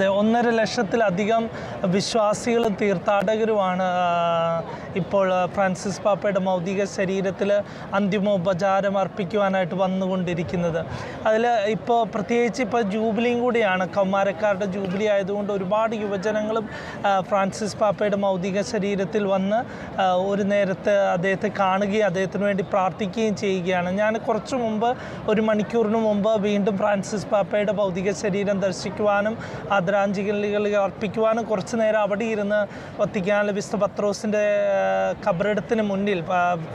അതെ, ഒന്നര ലക്ഷത്തിലധികം വിശ്വാസികളും തീർത്ഥാടകരുമാണ് ഇപ്പോൾ ഫ്രാൻസിസ് പാപ്പയുടെ മൗതിക ശരീരത്തിൽ അന്തിമോപചാരം അർപ്പിക്കുവാനായിട്ട് വന്നുകൊണ്ടിരിക്കുന്നത്. അതിൽ ഇപ്പോൾ പ്രത്യേകിച്ച് ഇപ്പോൾ ജൂബിലിയും കൂടിയാണ്. കൗമാരക്കാരുടെ ജൂബിലി ആയതുകൊണ്ട് ഒരുപാട് യുവജനങ്ങളും ഫ്രാൻസിസ് പാപ്പയുടെ മൗതിക ശരീരത്തിൽ വന്ന് ഒരു നേരത്തെ അദ്ദേഹത്തെ കാണുകയും അദ്ദേഹത്തിന് വേണ്ടി പ്രാർത്ഥിക്കുകയും ചെയ്യുകയാണ്. ഞാൻ കുറച്ച് മുമ്പ് ഒരു മണിക്കൂറിന് മുമ്പ് വീണ്ടും ഫ്രാൻസിസ് പാപ്പയുടെ ഭൗതിക ശരീരം ദർശിക്കുവാനും ആദരാഞ്ജലികൾ അർപ്പിക്കുവാനും കുറച്ച് നേരം അവിടെ ഇരുന്ന് വത്തിക്കാനിലെ വിശുദ്ധ പത്രോസിന്റെ കബറിടത്തിന് മുന്നിൽ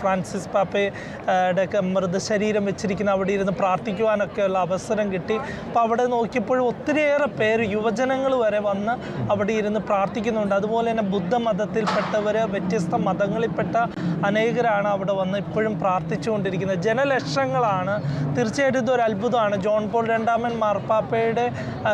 ഫ്രാൻസിസ് പാപ്പയുടെ മൃതശരീരം വെച്ചിരിക്കുന്ന അവിടെ ഇരുന്ന് പ്രാർത്ഥിക്കുവാനൊക്കെയുള്ള അവസരം കിട്ടി. അപ്പോൾ അവിടെ നോക്കിയപ്പോഴും ഒത്തിരിയേറെ പേര് യുവജനങ്ങൾ വരെ വന്ന് അവിടെ ഇരുന്ന് പ്രാർത്ഥിക്കുന്നുണ്ട്. അതുപോലെ തന്നെ ബുദ്ധമതത്തിൽപ്പെട്ടവർ വ്യത്യസ്ത മതങ്ങളിൽപ്പെട്ട അനേകരാണ് അവിടെ വന്ന് ഇപ്പോഴും പ്രാർത്ഥിച്ചുകൊണ്ടിരിക്കുന്നത്. ജനലക്ഷങ്ങളാണ്. തീർച്ചയായിട്ടും ഇതൊരു അത്ഭുതമാണ്. ജോൺ പോൾ രണ്ടാമൻ മാർപ്പാപ്പയുടെ ആ,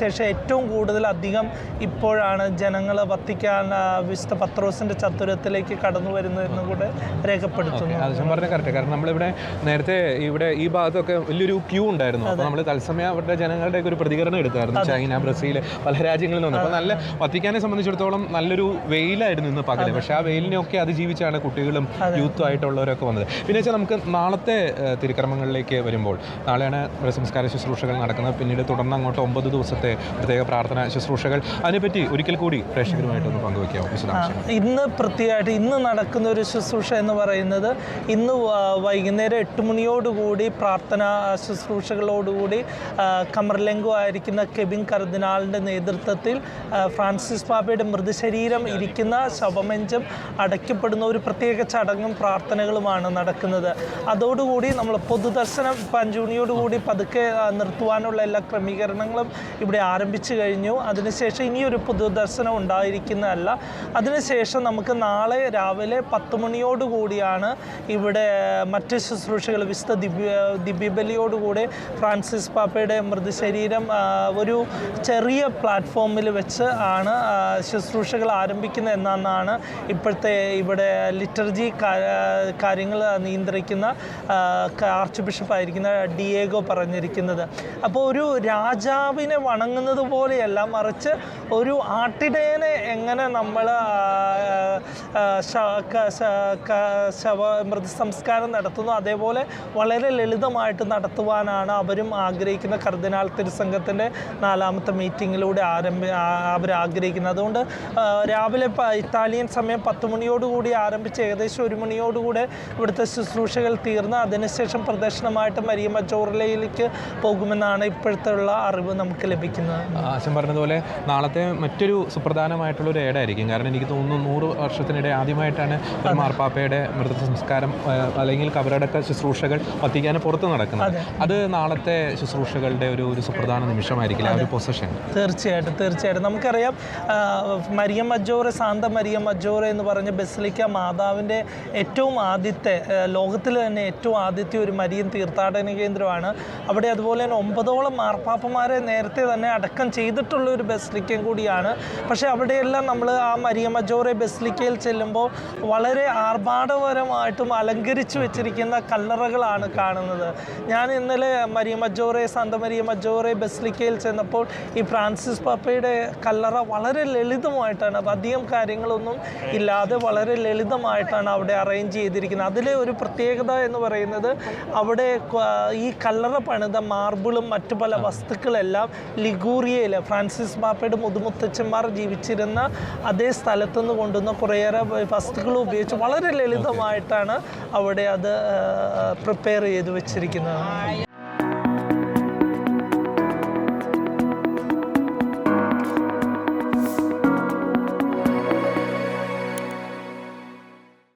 ശേഷം ഏറ്റവും കൂടുതൽ അധികം ഇപ്പോഴാണ് ജനങ്ങൾ വത്തിക്കാൻ വിശുദ്ധ പത്രോസിന്റെ ചത്തുരത്തിലേക്ക് കടന്നു വരുന്നതെന്നും കൂടെ രേഖപ്പെടുത്തുന്നു. അത് പറഞ്ഞ കറക്റ്റ് കാരണം നമ്മളിവിടെ നേരത്തെ ഇവിടെ ഈ ഭാഗത്തൊക്കെ വലിയൊരു ക്യൂ ഉണ്ടായിരുന്നു. അപ്പോൾ നമ്മൾ തത്സമയം അവരുടെ ജനങ്ങളുടെ ഒരു പ്രതികരണം എടുത്തായിരുന്നു. ചൈന ബ്രസീൽ പല രാജ്യങ്ങളിൽ നിന്ന്. അപ്പോൾ നല്ല വത്തിക്കാനെ സംബന്ധിച്ചിടത്തോളം നല്ലൊരു വെയിലായിരുന്നു ഇന്ന് പകൽ. പക്ഷേ ആ വെയിലിനെയൊക്കെ അതിജീവിച്ചാണ് കുട്ടികളും യൂത്തും ആയിട്ടുള്ളവരൊക്കെ വന്നത്. പിന്നെ വെച്ചാൽ നമുക്ക് നാളത്തെ തിരുക്രമങ്ങളിലേക്ക് വരുമ്പോൾ നാളെയാണ് സംസ്കാര ശുശ്രൂഷകൾ നടക്കുന്നത്. പിന്നീട് തുടർന്ന് അങ്ങോട്ട് ഒമ്പത് ദിവസത്തെ പ്രത്യേക പ്രാർത്ഥന ശുശ്രൂഷകൾ. അതിനെപ്പറ്റി ഒരിക്കൽ കൂടി പ്രേക്ഷകരുമായിട്ടൊന്ന് പങ്കുവയ്ക്കാമോ വിശദാംശം ഇന്ന് പ്രത്യേകമായിട്ട് ഇന്ന് നടക്കുന്ന ഒരു ശുശ്രൂഷ എന്ന് പറയുന്നത് ഇന്ന് വൈകുന്നേരം എട്ട് മണിയോടുകൂടി പ്രാർത്ഥന ശുശ്രൂഷകളോടുകൂടി കമർലെങ്കു ആയിരിക്കുന്ന കെബിൻ കർദിനാളിന്റെ നേതൃത്വത്തിൽ ഫ്രാൻസിസ് പാപ്പയുടെ മൃതശരീരം ഇരിക്കുന്ന ശവമഞ്ചം അടയ്ക്കപ്പെടുന്ന ഒരു പ്രത്യേക ചടങ്ങും പ്രാർത്ഥനകളുമാണ് നടക്കുന്നത്. അതോടുകൂടി നമ്മൾ പൊതുദർശനം പഞ്ചുണിയോടുകൂടി പതുക്കെ നിർത്തുവാനുള്ള എല്ലാ ക്രമീകരണങ്ങളും ഇവിടെ ആരംഭിച്ചു കഴിഞ്ഞു. അതിനുശേഷം ഇനിയൊരു പൊതുദർശനം ഉണ്ടായിരിക്കുന്നതല്ല. അതിനുശേഷം നമുക്ക് നാളെ രാവിലെ പത്ത് മണിയോടുകൂടിയാണ് ഇവിടെ മറ്റ് ശുശ്രൂഷകൾ. വിശുദ്ധ ദിവ്യ ദിവ്യബലിയോടുകൂടി ഫ്രാൻസിസ് പാപ്പയുടെ മൃതശരീരം ഒരു ചെറിയ പ്ലാറ്റ്ഫോമിൽ വെച്ച് ആണ് ശുശ്രൂഷകൾ ആരംഭിക്കുന്നത് എന്നാണ് ഇപ്പോഴത്തെ ഇവിടെ ലിറ്റർജി കാര്യങ്ങൾ നിയന്ത്രിക്കുന്ന ആർച്ച് ബിഷപ്പായിരിക്കുന്ന ഡിയേഗോ പറഞ്ഞിരിക്കുന്നത്. അപ്പോൾ ഒരു രാജാവിനെ വണങ്ങുന്നത് പോലെയല്ല മറിച്ച് ഒരു ആട്ടിടയനെ എങ്ങനെ നമ്മൾ ശവ മൃതസംസ്കാരം നടത്തുന്നു അതേപോലെ വളരെ ലളിതമായിട്ട് നടത്തുവാനാണ് അവരും ആഗ്രഹിക്കുന്ന കർദിനാൾ തിരുസംഘത്തിന്റെ നാലാമത്തെ മീറ്റിങ്ങിലൂടെ ആരംഭി അവർ ആഗ്രഹിക്കുന്നത്. അതുകൊണ്ട് രാവിലെ ഇറ്റാലിയൻ സമയം പത്ത് മണിയോടുകൂടി ആരംഭിച്ച് ഏകദേശം ഒരു മണിയോടുകൂടെ ഇവിടുത്തെ ശുശ്രൂഷകൾ തീർന്ന് അതിനുശേഷം പ്രദർശനമായിട്ട് മരിയ മജോറിലയിലേക്ക് പോകുമെന്നാണ് ഇപ്പോഴത്തെ ഉള്ള അറിവ് നമുക്ക് ലഭിക്കുന്നത്. ആശം പറഞ്ഞതുപോലെ നാളത്തെ മറ്റൊരു സുപ്രധാനമായിട്ടുള്ള ഒരു ഏടായിരിക്കും. കാരണം എനിക്ക് തോന്നുന്നു നൂറ് വർഷത്തിനിടെ ആദ്യമായിട്ടാണ് മാർപ്പാപ്പയുടെ മൃത സംസ്കാരം അല്ലെങ്കിൽ കബറടക്ക ശുശ്രൂഷകൾ വത്തിക്കാന് പുറത്ത് നടക്കുന്നത്. അത്. നാളത്തെ ശുശ്രൂഷകളുടെ ഒരു ഒരു സുപ്രധാന നിമിഷമായിരിക്കില്ല? ആ ഒരു പൊസിഷൻ. തീർച്ചയായിട്ടും തീർച്ചയായിട്ടും. നമുക്കറിയാം Mariam Maria Maggiore Santa Mariam Maggiore എന്ന് പറഞ്ഞ ബസിലിക്ക മാതാവിന്റെ ഏറ്റവും ആദ്യത്തെ ലോകത്തിൽ തന്നെ ഏറ്റവും ആദ്യത്തെ ഒരു മരിയൻ തീർത്ഥാടന കേന്ദ്രമാണ്. അവിടെ അതുപോലെ തന്നെ ഒമ്പതോളം മാർപ്പാപ്പമാരെ നേരത്തെ തന്നെ അടക്കം ചെയ്തിട്ടുള്ള ഒരു ബസിലിക്കയും കൂടിയാണ്. പക്ഷേ അവിടെയെല്ലാം നമ്മൾ ആ മരിയ ബസിലിക്കയിൽ ചെല്ലുമ്പോൾ വളരെ ആർഭാടപരമായിട്ടും അലങ്കരിച്ചു വെച്ചിരിക്കുന്ന കല്ലറകളാണ് കാണുന്നത്. ഞാൻ ഇന്നലെ മരിയ സാന്ത മരിയ ബസിലിക്കയിൽ ചെന്നപ്പോൾ ഈ ഫ്രാൻസിസ് പാപ്പയുടെ കല്ലറ വളരെ ലളിതമായിട്ടാണ് അധികം കാര്യങ്ങളൊന്നും ഇല്ലാതെ വളരെ ലളിതമായിട്ടാണ് അവിടെ അറേഞ്ച് ചെയ്തിരിക്കുന്നത്. അതിലെ ഒരു പ്രത്യേകത എന്ന് പറയുന്നത് അവിടെ ഈ കല്ലറ പണിത മാർബിളും മറ്റു പല വസ്തുക്കളെല്ലാം ലിഗൂറിയയിൽ ഫ്രാൻസിസ് പാപ്പയുടെ മുതുമുത്തച്ഛന്മാർ ജീവിച്ചിരുന്ന അതേ സ്ഥലത്തു നിന്ന് കൊണ്ടുവന്ന കുറേയേറെ വസ്തുക്കൾ ഉപയോഗിച്ച് വളരെ ലളിതമായിട്ടാണ് അവിടെ അത് പ്രിപ്പയർ ചെയ്ത് വെച്ചിരിക്കുന്നത്.